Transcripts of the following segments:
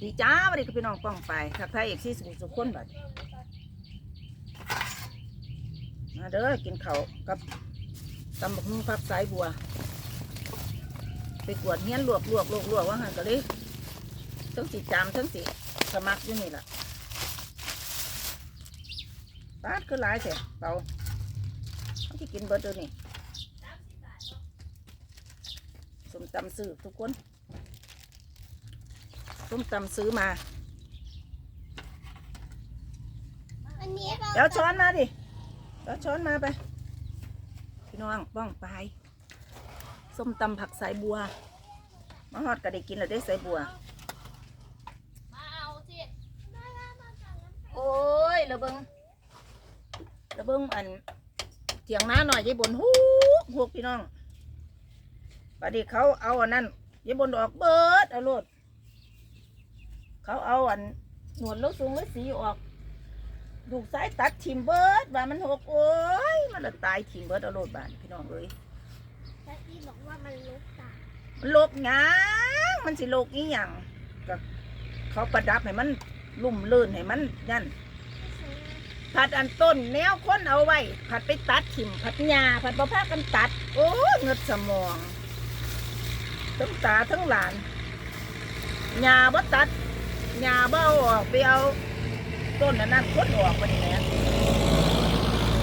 ดีจ้าวัสดีกับพี่น้องป้องไปทักทายเอกซี่สุขสุขคนบัดมาเด้อกินเขากับตำบักนุ่งพับสายบัว ไปกวดเงี้ยลวกลวกลวกลวกว่าหันก็เลยทั้งสีจามทั้งสีสมัครอยู่นี่แหละปาดคือหลายแต่เปาเขาที่กินเบิร์ดเดี๋ยวนี่ ส้มตำซื้อทุกคนส้มตำซื้อมาอันนี้เราเดี๋ยวช้อนมาดิเดี๋ยวช้อนมาไป พี่น้องป้องไปส้มตำผักสายบัวมาฮอดก็ได้กินแล้วได้สายบัว มาเอาสิโอ้ยระเบิงระเบิงอันเถียงน้าหน่อยยายบนฮูกฮูกพี่น้อง ประเดี๋ยวเขาเอาอันนั้นยายบนออกเบิดเอาโลดเขาเอาอันหนวดลูกสูงลูกสีออกถูกสายตัดทิมเบิดว่ามันหกโอ้ยมันละตายทิมเบิดเอาโลดบานพี่น้องเอ้ยแต่ที่บอกว่ามันลกตามันลกหยังมันสิลกอีหยังก็เขาประดับให้มันลุ่มลื่นให้มันยันผัดอันต้นแนวค้นเอาไว้ผัดไปตัดถิ่มผัดหญ้าผัดบะพากันตัด โอ้เงึดสมอง ทั้งตาทั้งหลานหญ้าบ่ตัดหญ้าบ่เอาออกไปเอาต้นอันนั้นค้นออกไปนี่แหละ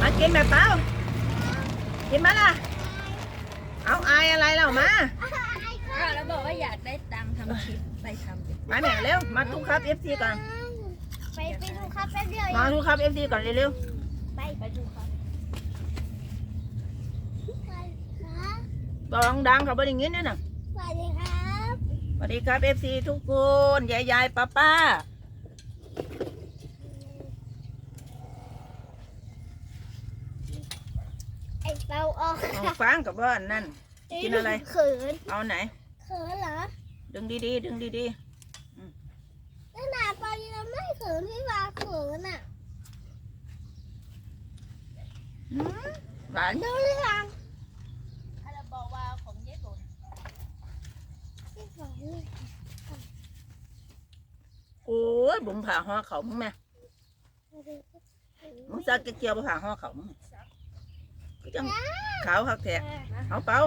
มากินแบบเปล่ากินมาล่ะ เอาอายอะไรแล้วมาอ้าวแล้วบอกว่าอยากได้ตังค์ทำคลิปไปทำดิมาแม่เร็ว มาทุกครับเอฟซีก่อน ไปไปดูครับแป๊บเดียวมาทุกครับเอฟซีก่อนเร็วไปไปดูครับไปครับๆบอกดังๆเขาบ่ได้ยินเนี่ยนะส วัสดีครับสวัสดีครับเอฟซีทุกคนยายยายป้าป้าไอ้เปาออกเอาฟังกับว่าอันนั่น กินอะไร เขินเอาไหน เขินเหรอดึงดีๆดึงดีนั่นน่ะเปายังไม่เขินพี่วาเขินอะๆหืมหวาน ดูเรื่อง ถ้าเราบอกว่าของเย้บน พี่ฝน โอ้ยบุ๋มผ่าห่อเขามึงแม่มึงซาเกี่ยวๆไปผ่าห่อเขามึงก็จังขาวคักแท้เอาเปล่า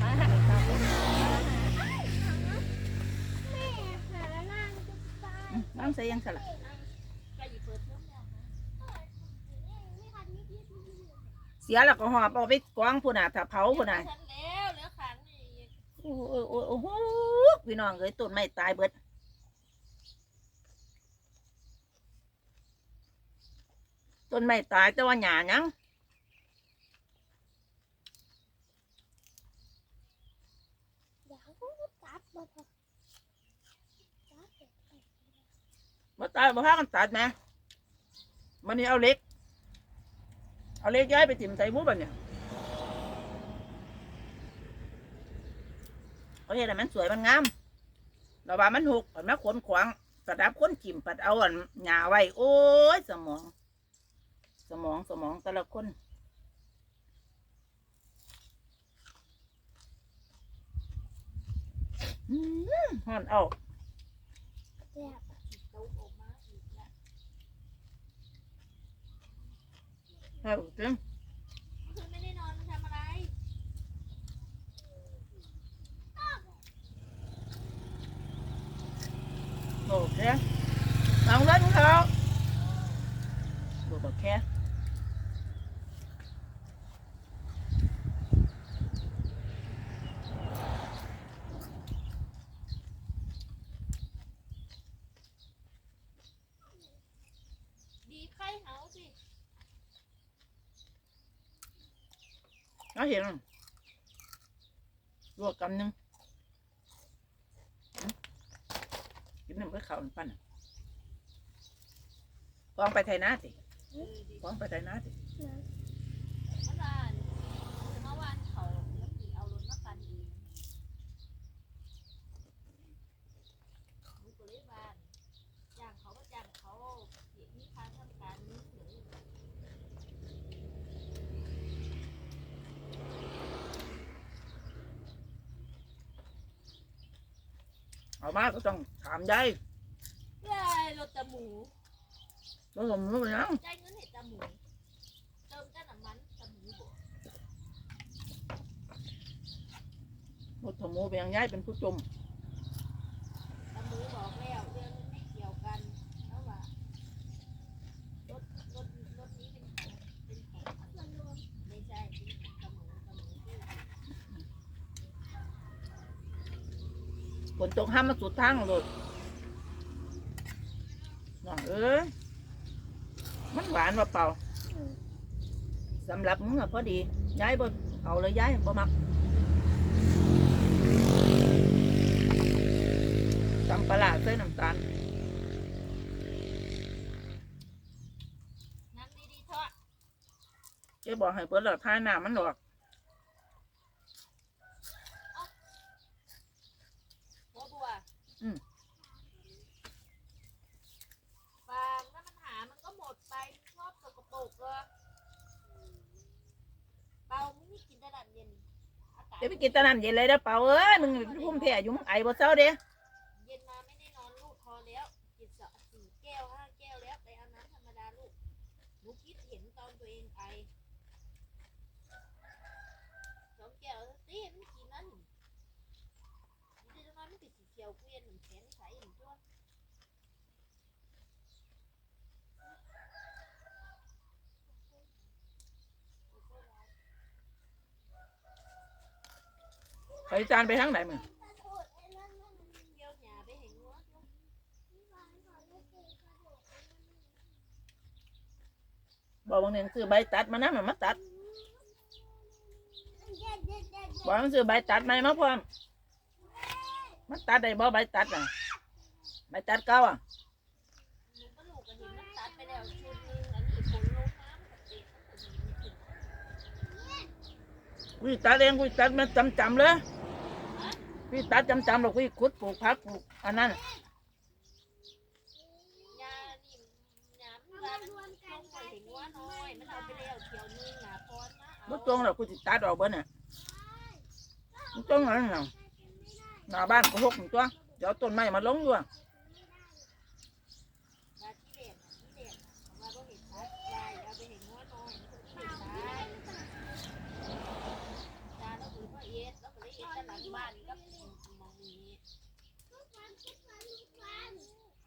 แม่หาล่างจะตายอืมน้ำใส่ยังสละก็หยิบเปิดเพิ่มแล้วนะเสียแล้วก็ห่อเอาไปกองพุ่นน่ะถ้าเผาพุ่นน่ะฉันแล้วเหลือขังนี่อีกโอ้โอ้โอ้โอ้โหพี่น้องเอ้ยต้นไม้ตายเบิด ต้นไม้ตายแต่ว่าหญ้ายังอยากพูดตัดมาเถอะตัดเถอะมาตายมาพากันตัดนะมันนี่เอาเล็ก เอาเล็กย้ายไปถิ่มใส่หมูบันเนี่ยเอาเห็นมันสวยมันงามเราว่ามันหุกมันมาขนขวางกระดับคนกิ่มปัดเอาอันหญ้าไว้ โอ้ยสมอง สมองสมองแต่ละคนอืมฮอนเอาแซ่บตู้ออกมาอีกแล้วเอาจริงเพื่อนไม่ได้นอนมันทำอะไรโอเคลองเล่นเขาดูแบบแค่ ดีไข่เหาสิ เห็นลวกกำหนึงกินน้ำกับข้าวมันปั้นอะกองไปไทยนาสิกองไปไทยนาสิ เมื่อวานเมื่อวานเขาแล้วกี่เอารถมาปั่นเองลูกก็เลยบ้านจ้างเขาก็จ้างเขาเดี๋ยวมีค่าทำการนี้เสือ เอา มาก็ต้องถามยายยายรถตะหมูว่าผมรู้ยังจ่ายเงินให้ตะหมูเติมจ้าน้ำมันตะหมูบ่รถถมูเบียงยายเป็นผู้จม ตะหมูบอกแล้วเรื่องมันไม่เกี่ยวกันแล้วว่ารถรถรถนี้เป็นของเป็นของส่วนรวมไม่ใช่เป็นของตะหมูตะหมูที่ ฝนตกห้ามมาสุด ทางเลยน้องเอ้ยมันหวานว่าเปล่าสำหรับมึงอะพอดี ย้ายบ่เอาเลยย้ายบ่มักตำปลาร้าใส่น้ำตาลนั่งดีๆเถอะเจ๊บอกให้เปิดหลอดท้ายน้ำมันหลอก หัวบัว อืมฟางถ้ามันหามันก็หมดไปมันชอบสกปรกเลยเปามึงนี่กินแต่น้ำเย็นอากาศเดี๋ยวไปกินตะนั่นเย็นเลยเด้อเปล่าเอ้ยมึงพุ่มแพ้อยู่มึงไอบ่เศร้าเด้เย็นมาไม่ได้นอนลูกพอแล้ว กินสะสี่แก้วห้าแก้วแล้วไปเอาน้ำธรรมดาลูกหนูคิดเห็นตอนตัวเองไอสองแก้วตีมันกินนั่นมันจะ นอนมันติดสีเขียวเกวียนหนึ่งแขนใสหนึ่งตัวไปจานไปทางไหนมึงเกี่ยวหญ้าไปเห็นงัวตัวบอกบางเนียซื้อใบตัดมานะมันมาตัดบอกมันซื้อใบตัดไหมามาพร้อม มันตัดได้บ่ใบตัดอะใบตัดเก่าอะหนูก็ลูก็เห็นมันตัดไปแล้วชุดหนึงอันนี้ผลลงน้ำกับเด็กมันก็มีมันขึ้นกูตัดเองกูตัดมันจำจำๆเลยกูตัดจำจำๆหรอกกูขุดปลูกผักปลูกอันนั้นยานี่ยามันว่ามันลงไปเห็นงัวน้อย มันเอาไปแล้วเที่ยวนึงหนาพรมาเอา บ่จงหรอกกูสิตัดออกเบิ่น่ะมันจงอะไรน่ะ หน้าบ้านกูหกนี่ตัว เดี๋ยวต้นไม้มาลงอยู่อะยาที่เด่นที่เด่นเอามาบ่เห็นชัดยายเอาไปเห็นงัวน้อยมันก็ไม่เห็นชัดยาแล้วคือพ่อเอ็ดแล้วก็เลยเอ็ดแต่หลังบ้านกับมองนี้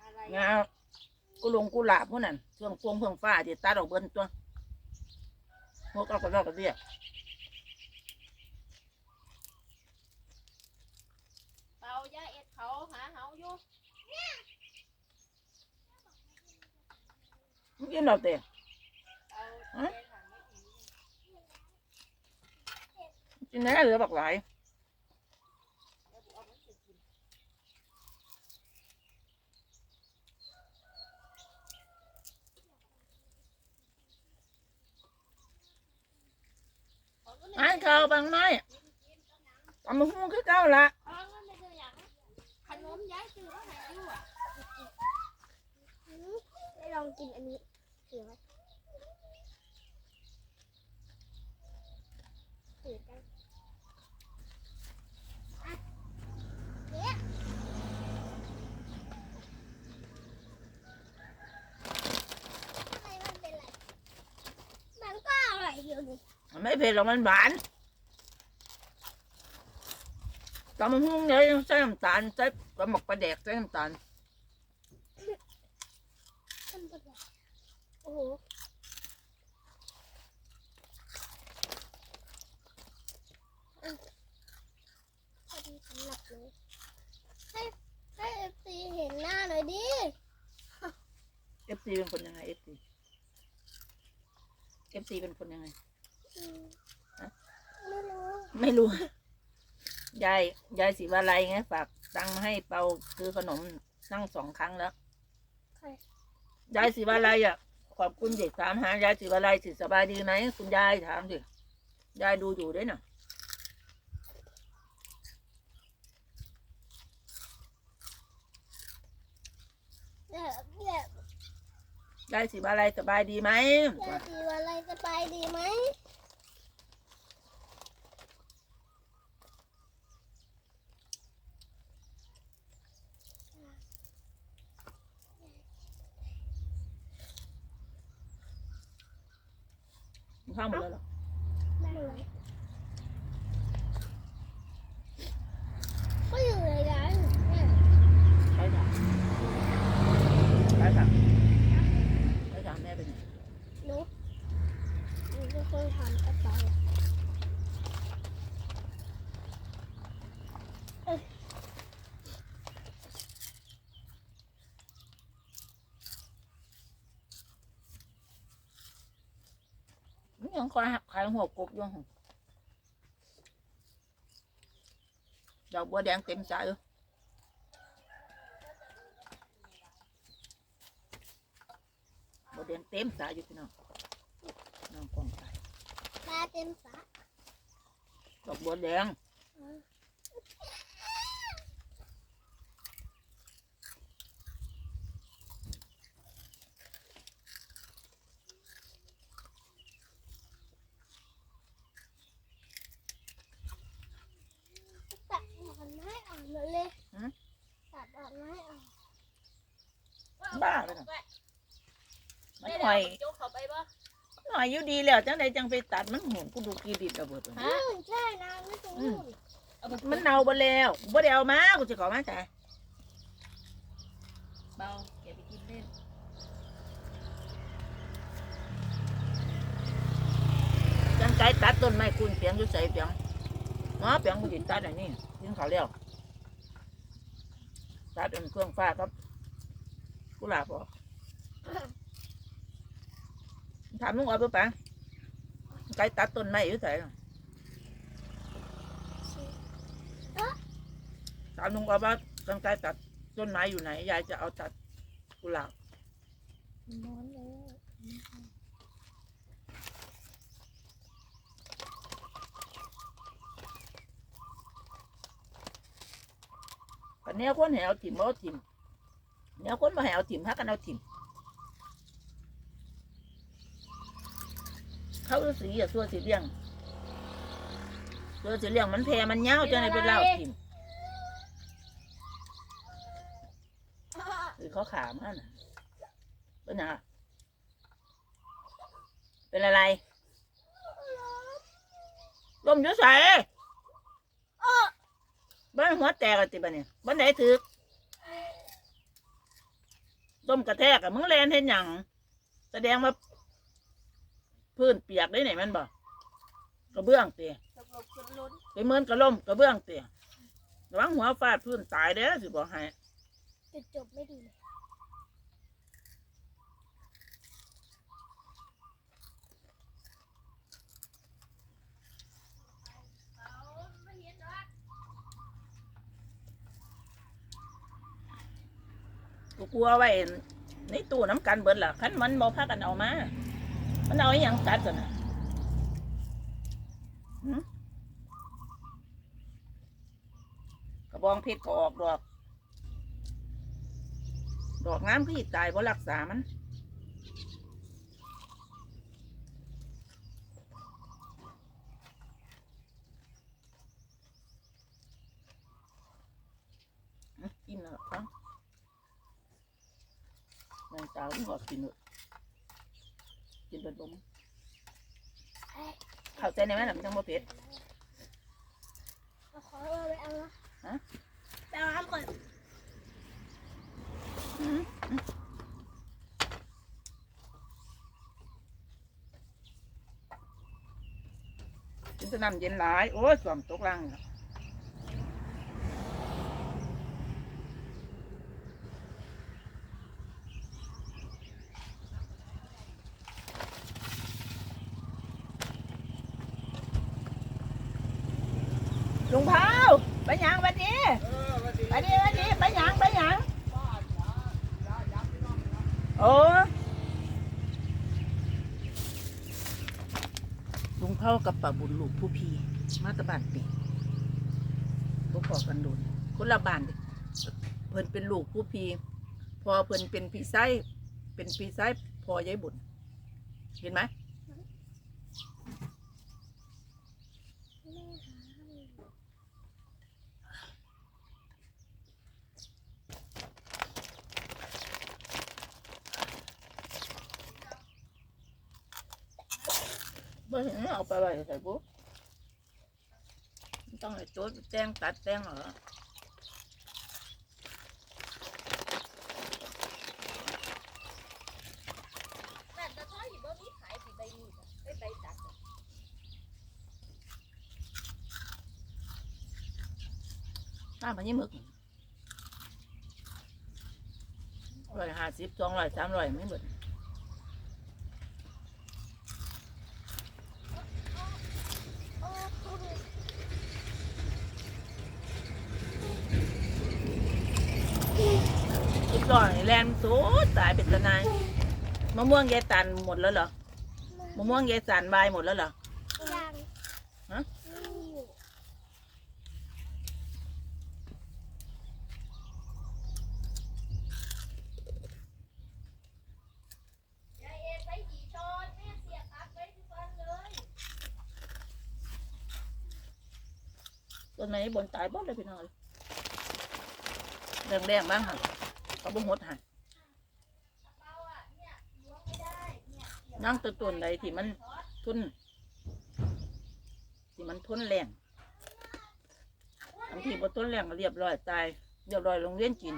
อะไรงากูลงกูหลาบพวกนั้นช่วงพวงเพิ่งฟ้าที่ตัดออกเบิ่นตัวพวกเราก็รอกกันเรียก เปายาเอ็ดเขาหาเฮาอยู่ มึงกินดอกเตะเปาแกถามไม่ถึงกินแหน่เหลือบักหลายเดี๋ยวเอามันสิกินอ่านข่าบางน้อยตำมะฮุ่งคือเก่าละเอาเงินไปซื้ออย่างขนมย้ายซื้อมาให้อยู่อะได้ลองกินอันนี้ ถือไหมถือกันอะเนี่ยทำไมมันเป็นไรมันก็อร่อยอยู่นี่มันไม่เผ็ดหรอกมันหวานตำมะฮุ่งเนี่ยใส่น้ำตาลใส่ปลาหมกปลาแดกใส่น้ำตาล มันเป็นไรโอ้โหอืมพอดีสำหรับเลยให้ให้เอฟซีเห็นหน้าหน่อยดิ เอฟซีเป็นคนยังไงเอฟซีเอฟซีเป็นคนยังไง อืมฮะ ไม่รู้ ไม่รู้ ยาย ยายศิวาลัยไงฝากตังค์มาให้เปาซื้อขนมนั่งสองครั้งแล้ว ใคร ยายศิวาลัยอะ ขอบคุณเด็กถามหายายศิวาลัยสิสบายดีไหมคุณยายถามสิยายดูอยู่ด้วยน่ะเนี่ยเนี่ยยายศิวาลัยสบายดีไหมยายสีวันอะไรสบายดีไหม ข้าวหมดแล้วเหรอ ได้เลยก็อยู่ในร้านเนี่ย ใช่ค่ะใช่ค่ะใช่ค่ะแม่เป็นไง หนูหนูเป็นคนทำกระเป๋า นี่ยัง คอยขายหัวกบอยู่หั่นดอกบัวแดงเต็มใจเลยบัวแดงเต็มสายอยู่พี่น้องน้องกองไปปลาเต็มสระดอกบัวแดง ตัดดอกไม้ออกหมดเลยตัดดอกไม้ออก บ้าเลยนะมันหน่อยโจ๊กเขาไปบ่หน่อยอยู่ดีแล้วจังใดจังไปตัดมันหมุนกูดูกีดิดระเบิดเลยอืมใช่นะไม่ตรงนู้นมันเน่าไปแล้วบ่ได้เอามากูจะขอมาแต่เบาเก็บไปกินเล่นจังไกตัดต้นไม้คุณเปียงอยู่ใส่เปียงอ๋อเปียงกูจิตัดอันนี้ยิงเขาแล้วตัดอันเครื่องฟ้าครับ กุหลาบออกถามลุงอ๋อยเปล่าไกตัดต้นไม้อยู่ใส่ถามลุงอ๋อยว่ากันไกตัดต้นไม้อยู่ไหน ยายจะเอาตัดกุหลาบนอนเลยปันนี้คนให้เอาถิ่มเอาถิ่ม เนี่ยคนมาให้เอาถิ่มฮักกันเอาถิ่มเขาฤาษีอะตัวสีเลี้ยงตัวสีเลี้ยงมันแพมันเงาวจังไดเป็นเล่าถิ่มหรือเขาขามันน่ะเป็นยังไงเป็นอะไรลมอยุ่ใส่บ้านหัวแตกอะติบ้านเนี่ยบ้านไหนถือ ต้มกระแทกอะมึงแลนเห็นหยังแสดงว่าพื้นเปียกได้ไหนมันบ่กระเบื้องเตียตกลงจนล้นไปเหมือนกระล่มกระเบื้องเตียระวังหัวฟาดพื้นตายเด้อสิบอกให้จุดจบไม่ดีเลย เอาไม่เห็นหรอก กูกลัวไว้ในตู้น้ำกันเบิดล่ะคันมันบ่พากันเอามา มันเอาอหยังตัดกันนะกระบองเพชรก็ออกดอก ดอกงามก็อีตายเพราะรักษามันอืมกินแล้วครับ นายสาวมันบอกกินเลยกินเป็นลมเข้าใจในแม่หนังจังบ่เผ็ดเอาขอเอาไปเอานะฮะไปเอาน้ำก่อนอืมอืมกินแตะน้ำเย็นหลาย โอ้ยสวมตกล่างแล้วลุงเผาไปหยังวันนี้ ไปดีวันนี้ไปหยังไปหยังโอ้ลุงเผากับป้าบุญลูกผู้พีมาตะบานปีบ่พอกันโดนคนละบ้านเด็เพิ่นเป็นลูกผู้พีพอเพิ่นเป็นพี่ไส้เป็นพี่ไส้พอยายบุญเห็นไหม บ่เห็นเอาไปไว้ใส่บุ๊ต้องให้โต๊ดแต่งตัดแต่งเหรอแต่ตะท้อยอยู่บ่มีขายสิใบมีดอะไปใบตัดอะถ้ามันยี่หมึกร้อยห้าสิบสองร้อยสามร้อยไม่หมด โอ้โห อีกร้อยแลนสูดตายเป็นตะนายมะม่วงยายตันหมดแล้วเหรอมะม่วงยายสันใบายหมดแล้วเหรอยังฮะมีอยู่ยายเอใส่กี่ช้อนแม่เสียตัดไว้ทุกวันไม้บนตายบ่เลยพี่น้องเรื่องแรงบ้างค่ะ เขาบ่หดห่ะนี่งไม่ได้เนี่ยเกี่ยวนั่งตัวต้นใดที่มันทุนที่มันทุนแรงบางทีบ่ทุนแรงก็เรียบร้อยตายเรียบร้อยโรงเรียนกิน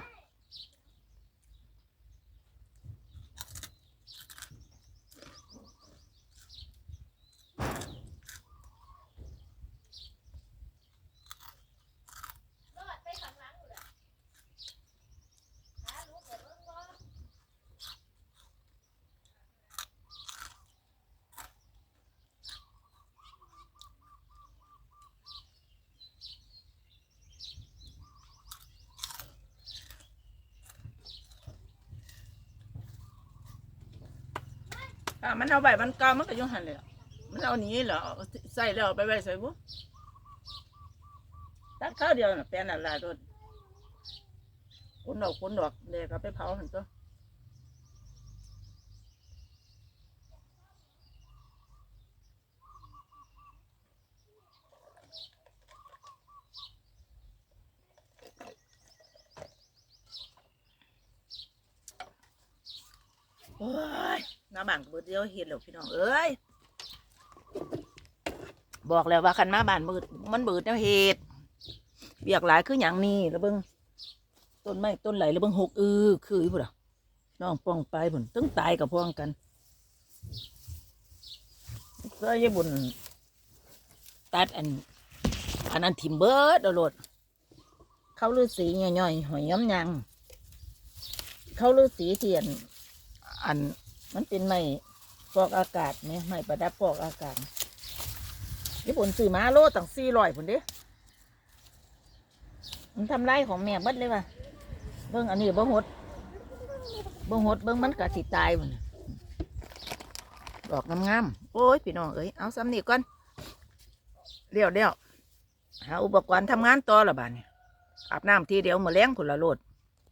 รอดไปข้างหลังอยู่แหละหาลูกเดี๋ยวเบิ่งบ่ ถ้ามันเอาใบมันเก่ามันก็อยังหันเลยมันเอาหนี้เหรอใส่แล้วเอาไปไว้ใส่บุตัดข้าวเดียวน่ะแปลนอะไรโดนคนดอกคนดอกเด็กก็ไปเผาหันตัวโอ้าบ้านก็เบิดเดียวเห็นแล้วพี่น้องเอ้ยบอกแล้วว่าคันมาบ้านมืดมันเบิดแนวเหตุเบียกหลายคืออย่างนี้แล้วเบิ่งต้นไม้ต้นไหลแล้วเบิ่งหกอือคืออีพุ่นน้องป้องไปพุ่นตึงตายกับพ้องกันเสื้อญี่ปุ่นตัดอันอันนั้นทิมเบิดเอาโลดเขาลือสีย่อยๆหอยย้ำยัง เขาลือสีเทียนอัน มันเป็นไม้ฟอกอากาศไหมไม้ประดับฟอกอากาศญี่ปุ่นซื้อมาโลตั้งสี่ร้อยผนเด้มันทำไรของแม่บัดเลยว่ะเบิ้งอันนี้เบิ้งหดเบิ้งหดเบิ้งมันกะสิตายพุ่นดอกงามๆโอ้ยพี่น้องเอ้ยเอาซ้ำนี่ก่อนเดี๋ยวเดี๋ยวหาอุปกรณ์ทำงานต่อละบาดนี้อาบน้ำทีเดียวมาแล้งผุนละโลด